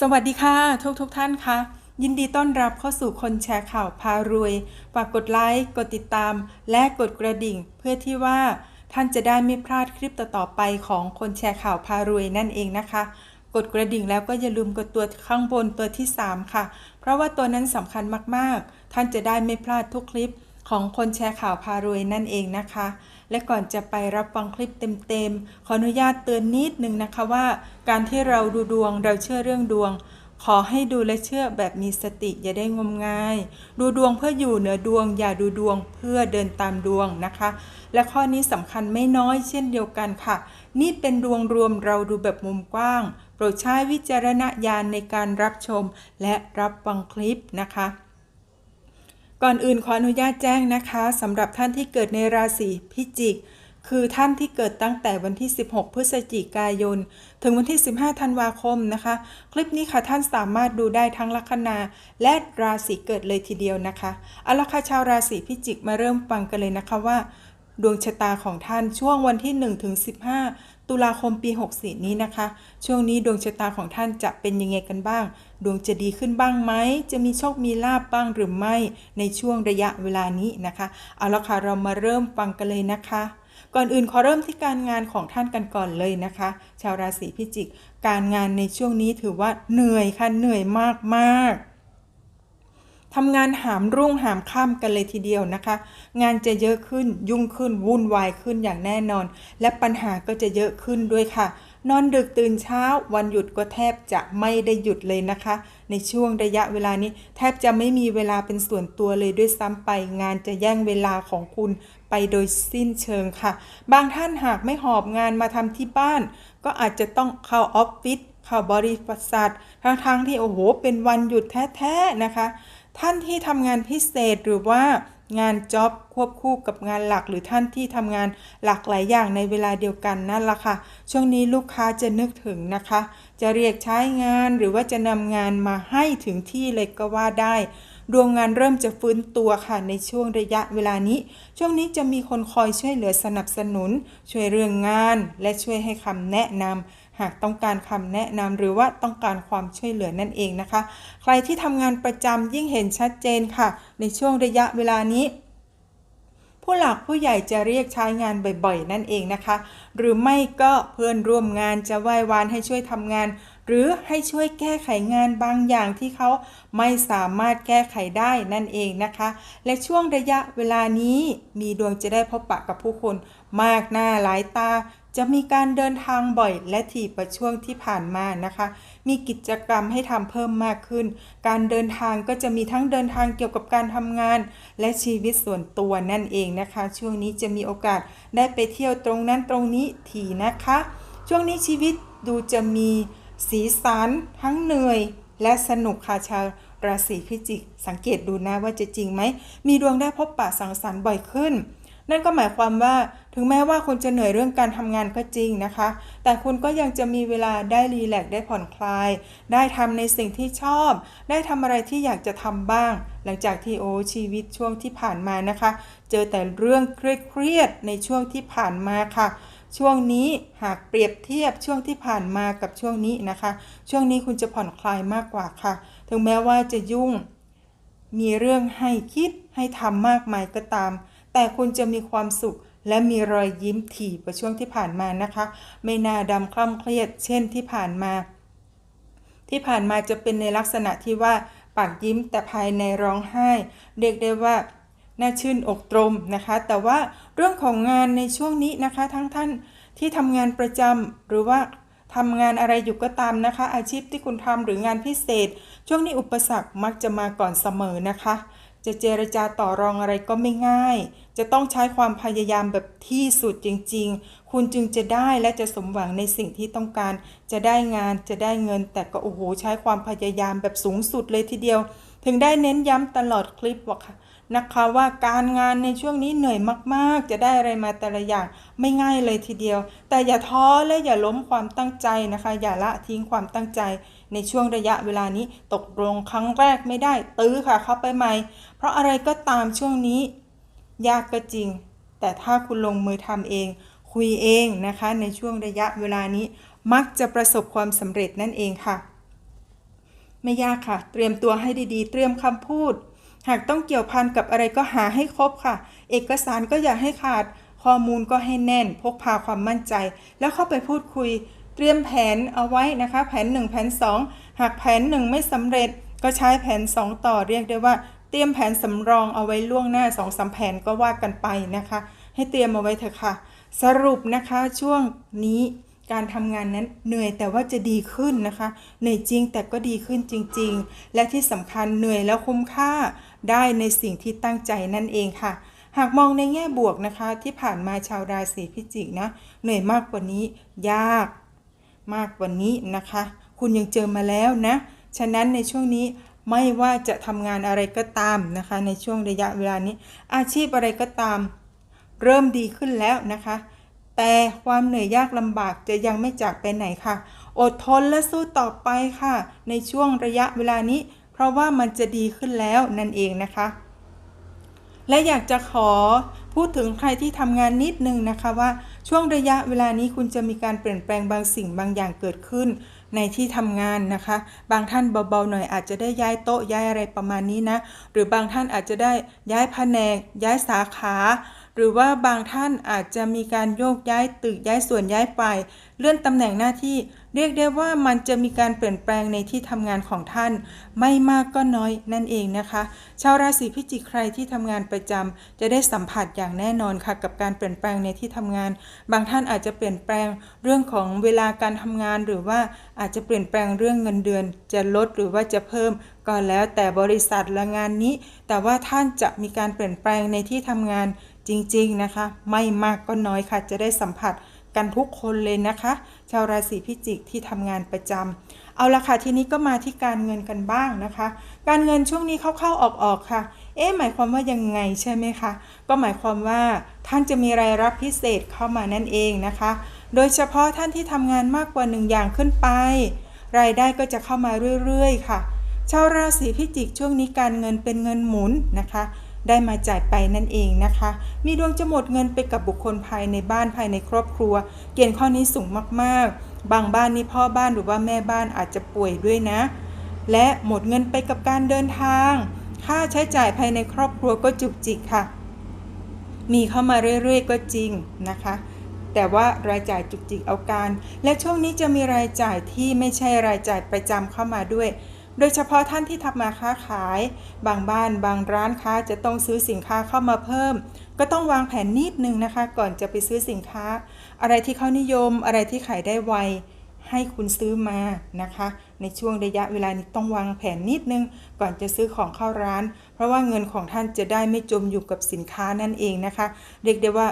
สวัสดีค่ะ ทุกทุกท่านคะยินดีต้อนรับเข้าสู่คนแชร์ข่าวพารวย ฝากกดไลค์กดติดตาม และกดกระดิ่ง เพื่อที่ว่าท่านจะได้ไม่พลาดคลิปต่อๆไปของคนแชร์ข่าวพารวยนั่นเองนะคะ กดกระดิ่งแล้วก็อย่าลืมกดตัวข้างบนตัวที่ 3 ค่ะ เพราะว่าตัวนั้นสำคัญมากๆ ท่านจะได้ไม่พลาดทุกคลิป ของคนแชร์ข่าวพารวยนั่นเองนะคะ และก่อนจะไปรับฟังคลิปเต็มๆ ขออนุญาตเตือนนิดนึงนะคะว่า การที่เราดูดวงเราเชื่อเรื่องดวง ขอให้ดูและเชื่อแบบมีสติอย่าได้งมงาย ดูดวงเพื่ออยู่เหนือดวง อย่าดูดวงเพื่อเดินตามดวงนะคะ และข้อนี้สำคัญไม่น้อยเช่นเดียวกันค่ะ นี่เป็นดวงรวมเราดูแบบมุมกว้าง โปรดใช้วิจารณญาณในการรับชม และรับฟังคลิปนะคะ ก่อนอื่นขออนุญาตแจ้งนะคะสำหรับท่านที่เกิดในราศีพิจิก คือท่านที่เกิดตั้งแต่วันที่ 16 พฤศจิกายน ถึงวันที่ 15 ธันวาคมนะคะ คลิปนี้ค่ะท่านสามารถดูได้ทั้งลัคนาและราศีเกิดเลยทีเดียวนะคะเอาละค่ะชาวราศีพิจิกมาเริ่มฟังกันเลยนะคะว่าดวงชะตาของท่านช่วงวันที่ 1 ถึง 15 ตุลาคมปี 64 นี้นะคะ ช่วงนี้ดวงชะตาของท่านจะเป็นยังไงกันบ้าง ดวงจะดีขึ้นบ้างไหม จะมีโชคมีลาบบ้างหรือไม่ ในช่วงระยะเวลานี้นะคะ เอาละค่ะ เรามาเริ่มฟังกันเลยนะคะ ก่อนอื่นขอเริ่มที่การงานของท่านกันก่อนเลยนะคะ ชาวราศีพิจิก การงานในช่วงนี้ถือว่าเหนื่อยค่ะ เหนื่อยมากๆ ทำงานหามรุ่งหามค่ำกันเลยทีเดียวนะคะ งานจะเยอะขึ้นยุ่งขึ้นวุ่นวายขึ้นอย่างแน่นอน และปัญหาก็จะเยอะขึ้นด้วยค่ะ นอนดึกตื่นเช้า วันหยุดก็แทบจะไม่ได้หยุดเลยนะคะ ในช่วงระยะเวลานี้ แทบจะไม่มีเวลาเป็นส่วนตัวเลยด้วยซ้ำไป งานจะแย่งเวลาของคุณไปโดยสิ้นเชิงค่ะ บางท่านหากไม่หอบงานมาทำที่บ้าน ก็อาจจะต้องเข้าออฟฟิศเข้าบริษัททั้งๆที่โอ้โหเป็นวันหยุดแท้ๆนะคะ ท่านที่ทำงานพิเศษหรือว่างานจ็อบควบคู่กับงานหลักหรือท่านที่ทำงานหลากหลายอย่างในเวลาเดียวกันนั่นละค่ะ ช่วงนี้ลูกค้าจะนึกถึงนะคะ จะเรียกใช้งานหรือว่าจะนำงานมาให้ถึงที่เลยก็ว่าได้ ดวงงานเริ่มจะฟื้นตัวค่ะในช่วงระยะเวลานี้ ช่วงนี้จะมีคนคอยช่วยเหลือสนับสนุน ช่วยเรื่องงาน และช่วยให้คำแนะนำ หากต้องการคำแนะนำหรือว่าต้องการความช่วยเหลือนั่นเองนะคะ ใครที่ทำงานประจำยิ่งเห็นชัดเจนค่ะ ในช่วงระยะเวลานี้ผู้หลักผู้ใหญ่จะเรียกใช้งานบ่อยๆ นั่นเองนะคะ หรือไม่ก็เพื่อนร่วมงานจะไหว้วานให้ช่วยทำงาน หรือให้ช่วยแก้ไขงานบางอย่างที่เขาไม่สามารถแก้ไขได้นั่นเองนะคะ และช่วงระยะเวลานี้มีดวงจะได้พบปะกับผู้คนมากหน้าหลายตา จะมีการเดินทางบ่อยและถี่ประช่วงที่ผ่านมานะคะ มีกิจกรรมให้ทำเพิ่มมากขึ้น การเดินทางก็จะมีทั้งเดินทางเกี่ยวกับการทำงาน และชีวิตส่วนตัวนั่นเองนะคะ ช่วงนี้จะมีโอกาสได้ไปเที่ยวตรงนั้นตรงนี้ถี่นะคะ ช่วงนี้ชีวิตดูจะมี สีสันทั้งเหนื่อย และสนุกค่ะชาวราศีพิจิก สังเกตดูนะว่าจะจริงไหม มีดวงได้พบปะสังสรรค์บ่อยขึ้น นั่นก็หมายความว่าถึงแม้ว่าคุณจะเหนื่อยเรื่องการทำงานก็จริงนะคะ แต่คุณก็ยังจะมีเวลาได้รีแลกซ์ได้ผ่อนคลาย ได้ทำในสิ่งที่ชอบ ได้ทำอะไรที่อยากจะทำบ้าง หลังจากที่โอชีวิตช่วงที่ผ่านมานะคะ เจอแต่เรื่องเครียดๆในช่วงที่ผ่านมาค่ะ ช่วงนี้หากเปรียบเทียบช่วงที่ผ่านมากับช่วงนี้นะคะ ช่วงนี้คุณจะผ่อนคลายมากกว่าค่ะ ถึงแม้ว่าจะยุ่ง มีเรื่องให้คิดให้ทำมากมายก็ตาม แต่คุณจะมีความสุขและมีรอยยิ้มถี่กว่าช่วงที่ผ่านมานะคะ ไม่น่าดำคล่ำเครียด เช่นที่ผ่านมา ที่ผ่านมาจะเป็นในลักษณะที่ว่าปากยิ้มแต่ภายในร้องไห้ เรียกได้ว่า น่าชื่นอกตรมนะคะ แต่ว่าเรื่องของงานในช่วงนี้นะคะ ทั้งท่านที่ทำงานประจำหรือว่าทำงานอะไรอยู่ก็ตามนะคะ อาชีพที่คุณทำหรืองานพิเศษ ช่วงนี้อุปสรรคมักจะมาก่อนเสมอนะคะ จะเจรจาต่อรองอะไรก็ไม่ง่าย จะต้องใช้ความพยายามแบบที่สุดจริง ๆ คุณจึงจะได้และจะสมหวังในสิ่งที่ต้องการ จะได้งานจะได้เงิน แต่ก็โอ้โหใช้ความพยายามแบบสูงสุดเลยทีเดียว ถึงได้เน้นย้ำตลอดคลิปว่าค่ะ นะคะว่าการงานในช่วงนี้เหนื่อยมากๆ จะได้อะไรมาแต่ละอย่างไม่ง่ายเลยทีเดียว แต่อย่าท้อและอย่าล้มความตั้งใจนะคะ อย่าละทิ้งความตั้งใจ ในช่วงระยะเวลานี้ตกลงครั้งแรกไม่ได้ ตื้อค่ะเข้าไปใหม่ เพราะอะไรก็ตามช่วงนี้ ยากก็จริง แต่ถ้าคุณลงมือทำเอง คุยเองนะคะ ในช่วงระยะเวลานี้ มักจะประสบความสำเร็จนั่นเองค่ะ ไม่ยากค่ะ เตรียมตัวให้ดีๆ เตรียมคำพูด หากต้องเกี่ยวพันกับอะไรก็หาให้ครบค่ะ เอกสารก็อย่าให้ขาด ข้อมูลก็ให้แน่น พกพาความมั่นใจ แล้วเข้าไปพูดคุย เตรียมแผนเอาไว้นะคะ แผน 1 แผน 2 หากแผน 1 ไม่สำเร็จ ก็ใช้แผน 2 ต่อเรียกได้ว่า เตรียมแผนสำรองเอาไว้ล่วงหน้า2อสแผนก็ว่ากันไปนะคะ ให้เตรียมเอาไว้เถอะค่ะ สรุปนะคะช่วงนี้ การทำงานนั้นเหนื่อยแต่ว่าจะดีขึ้นนะคะ เหนื่อยจริงแต่ก็ดีขึ้นจริง ๆ และที่สำคัญเหนื่อยแล้วคุ้มค่าได้ในสิ่งที่ตั้งใจนั่นเองค่ะ หากมองในแง่บวกนะคะ ที่ผ่านมาชาวราศีพิจิกนะ เหนื่อยมากกว่านี้ ยากมากกว่านี้นะคะ คุณยังเจอมาแล้วนะ ฉะนั้นในช่วงนี้ไม่ว่าจะทำงานอะไรก็ตามนะคะ ในช่วงระยะเวลานี้ อาชีพอะไรก็ตาม เริ่มดีขึ้นแล้วนะคะ แต่ความเหนื่อยยากลำบากจะยังไม่จากไปไหนค่ะ อดทนและสู้ต่อไปค่ะ ในช่วงระยะเวลานี้ เพราะว่ามันจะดีขึ้นแล้วนั่นเองนะคะ และอยากจะขอพูดถึงใครที่ทำงานนิดนึงนะคะว่าช่วงระยะเวลานี้คุณจะมีการเปลี่ยนแปลงบางสิ่งบางอย่างเกิดขึ้น ในที่ทำงานนะคะ บางท่านเบาๆหน่อยอาจจะได้ย้ายโต๊ะย้ายอะไรประมาณนี้นะ หรือบางท่านอาจจะได้ย้ายแผนก ย้ายสาขา หรือว่าบางท่านอาจจะมีการโยกย้ายตึกย้ายส่วนย้ายฝ่ายเลื่อนตำแหน่งหน้าที่ เรียกได้ว่ามันจะมีการเปลี่ยนแปลงในที่ทำงานของท่าน ไม่มากก็น้อยนั่นเองนะคะ ชาวราศีพิจิกใครที่ทำงานประจำจะได้สัมผัสอย่างแน่นอนค่ะ กับการเปลี่ยนแปลงในที่ทำงาน บางท่านอาจจะเปลี่ยนแปลงเรื่องของเวลาการทำงาน หรือว่าอาจจะเปลี่ยนแปลงเรื่องเงินเดือน จะลดหรือว่าจะเพิ่มก็แล้วแต่บริษัทและงานนี้ แต่ว่าท่านจะมีการเปลี่ยนแปลงในที่ทำงาน จริงๆนะคะ ไม่มากก็น้อยค่ะ จะได้สัมผัสกันทุกคนเลยนะคะ ชาวราศีพิจิกที่ทำงานประจำเอาละค่ะทีนี้ก็มาที่การเงินกันบ้างนะคะ การเงินช่วงนี้เข้าๆออกๆค่ะ เอ๊ะหมายความว่ายังไงใช่ไหมคะก็หมายความว่าท่านจะมีรายรับพิเศษเข้ามานั่นเองนะคะ โดยเฉพาะท่านที่ทำงานมากกว่าหนึ่งอย่างขึ้นไป รายได้ก็จะเข้ามาเรื่อยๆ ค่ะ ชาวราศีพิจิกช่วงนี้การเงินเป็นเงินหมุนนะคะ ได้มาจ่ายไปนั่นเองนะคะ มีดวงจะหมดเงินไปกับบุคคลภายในบ้านภายในครอบครัว เกณฑ์ข้อนี้สูงมากๆ บางบ้านนี่พ่อบ้านหรือว่าแม่บ้านอาจจะป่วยด้วยนะ และหมดเงินไปกับการเดินทาง ค่าใช้จ่ายภายในครอบครัวก็จุกจิกค่ะ มีเข้ามาเรื่อยๆ ก็จริงนะคะแต่ว่ารายจ่ายจุกจิกเอาการ และช่วงนี้จะมีรายจ่ายที่ไม่ใช่รายจ่ายประจำเข้ามาด้วย โดยเฉพาะท่านที่ทำมาค้าขาย บางบ้านบางร้านค้าจะต้องซื้อสินค้าเข้ามาเพิ่ม ก็ต้องวางแผนนิดนึงนะคะ ก่อนจะไปซื้อสินค้า อะไรที่เขานิยม อะไรที่ขายได้ไวให้คุณซื้อมานะคะ ในช่วงระยะเวลานี้ต้องวางแผนนิดนึง ก่อนจะซื้อของเข้าร้าน เพราะว่าเงินของท่านจะได้ไม่จมอยู่กับสินค้านั่นเองนะคะ เรียกได้ว่า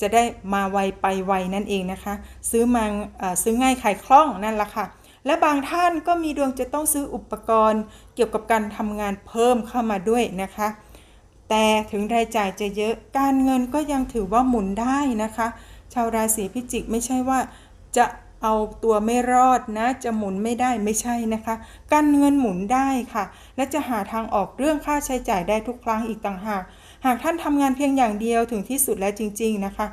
จะได้มาไวไปไวนั่นเองนะคะ ซื้อมาอซื้อง่ายขายคล่องนั่นแหละค่ะ และบางท่านก็มีดวงจะต้องซื้ออุปกรณ์ เกี่ยวกับการทำงานเพิ่มเข้ามาด้วยนะคะ แต่ถึงรายจ่ายจะเยอะการเงินก็ยังถือว่าหมุนได้นะคะ ชาวราศีพิจิกไม่ใช่ว่าจะเอาตัวไม่รอดนะจะหมุนไม่ได้ไม่ใช่นะคะ การเงินหมุนได้ค่ะ และจะหาทางออกเรื่องค่าใช้จ่ายได้ทุกครั้งอีกต่างหาก หากท่านทำงานเพียงอย่างเดียวถึงที่สุดแล้วจริง ๆนะคะ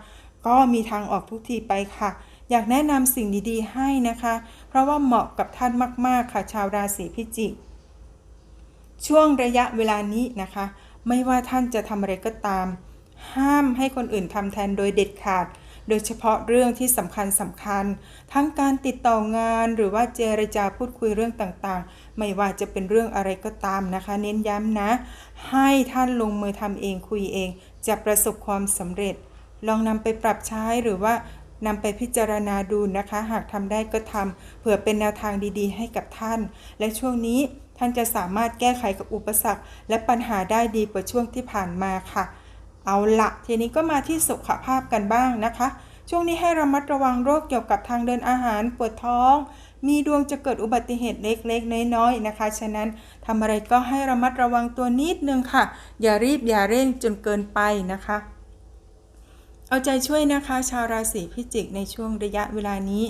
ก็มีทางออกทุกทีไปค่ะ อยากแนะนำสิ่งดีๆ ให้นะคะ เพราะว่าเหมาะกับท่านมากๆค่ะ ชาวราศีพิจิก ช่วงระยะเวลานี้นะคะ ไม่ว่าท่านจะทำอะไรก็ตาม ห้ามให้คนอื่นทำแทนโดยเด็ดขาด โดยเฉพาะเรื่องที่สำคัญสำคัญ ทั้งการติดต่องานหรือว่าเจรจาพูดคุยเรื่องต่างๆ ไม่ว่าจะเป็นเรื่องอะไรก็ตามนะคะ เน้นย้ำนะ ให้ท่านลงมือทำเองคุยเอง จะประสบความสำเร็จลองนำไปปรับใช้หรือว่า นำไปพิจารณาดูนะคะ หากทำได้ก็ทำเผื่อเป็นแนวทางดีๆ ให้กับท่าน และช่วงนี้ท่านจะสามารถแก้ไขกับอุปสรรค และปัญหาได้ดีกว่าช่วงที่ผ่านมาค่ะ เอาละทีนี้ก็มาที่สุขภาพกันบ้างนะคะ ช่วงนี้ให้ระมัดระวังโรคเกี่ยวกับทางเดินอาหารปวดท้อง มีดวงจะเกิดอุบัติเหตุเล็กๆ น้อยๆนะคะ ฉะนั้นทำอะไรก็ให้ระมัดระวังตัวนิดนึงค่ะ อย่ารีบอย่าเร่งจนเกินไปนะคะ เอาใจช่วยนะคะ ชาวราศีพิจิกในช่วงระยะเวลานี้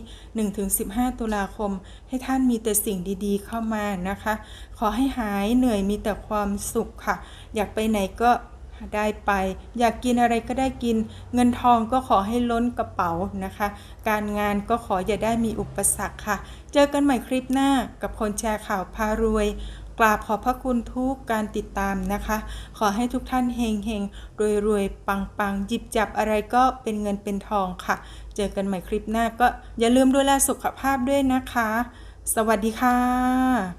1-15 ตุลาคม ให้ท่านมีแต่สิ่งดีๆเข้ามานะคะ ขอให้หายเหนื่อยมีแต่ความสุขค่ะ อยากไปไหนก็ได้ไป อยากกินอะไรก็ได้กิน เงินทองก็ขอให้ล้นกระเป๋านะคะ การงานก็ขออย่าได้มีอุปสรรคค่ะ เจอกันใหม่คลิปหน้ากับคนแชร์ข่าวพารวย กราบขอบพระคุณทุกการติดตามนะคะ ขอให้ทุกท่านเฮงเฮงรวยรวยปังปังหยิบจับอะไรก็เป็นเงินเป็นทองค่ะ เจอกันใหม่คลิปหน้าก็อย่าลืมดูแลสุขภาพด้วยนะคะ สวัสดีค่ะ